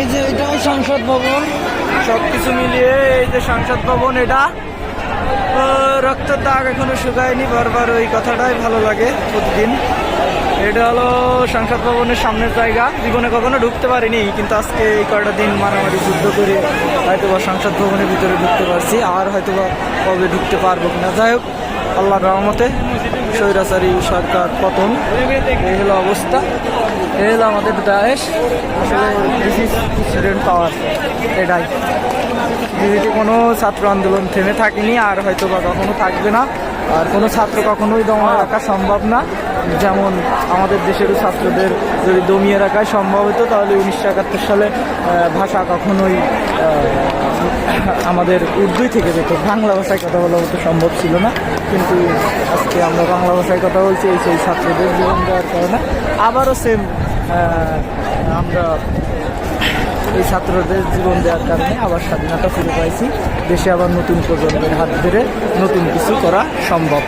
এই যে এটা সংসদ ভবন। সব কিছু মিলিয়ে এই যে সংসদ ভবন এটা। রক্তের দাগ এখনও শুকায়নি, বারবার ওই কথাটাই ভালো লাগে প্রতিদিন। এটা হলো সংসদ ভবনের সামনের জায়গা। জীবনে কখনো ঢুকতে পারিনি, কিন্তু আজকে এই কয়টা দিন মারামারি, যুদ্ধ করে হয়তো বা সংসদ ভবনের ভিতরে ঢুকতে পারছি, আর হয়তো বা কবে ঢুকতে পারব কিনা। যাই হোক, আল্লাহর রহমতে স্বৈরাচারী সরকার পতন। এই হলো অবস্থা। এই হলো আমাদের দায়েশ। ইজ স্টুডেন্ট পাওয়ার এটাই। দিদিতে কোনো ছাত্র আন্দোলন থেমে থাকেনি, আর হয়তো বা কখনো থাকবে না, আর কোনো ছাত্র কখনোই দমন রাখা সম্ভব না, যেমন আমাদের দেশেরও ছাত্রদের যদি দমিয়ে রাখা সম্ভব হতো, তাহলে উনিশশো একাত্তর সালে ভাষা কখনোই আমাদের উর্দুই থেকে যেত। বাংলা ভাষায় কথা বলা হতো সম্ভব ছিল না, কিন্তু আজকে আমরা বাংলা ভাষায় কথা বলছি, এই সেই ছাত্রদের জীবন দেওয়ার কারণে। আবারও সেম আমরা এই ছাত্রদের জীবন দেওয়ার কারণে আবার স্বাধীনতা ফিরে পাইছি। দেশে আবার নতুন প্রজন্মের হাত ধরে নতুন কিছু করা সম্ভব।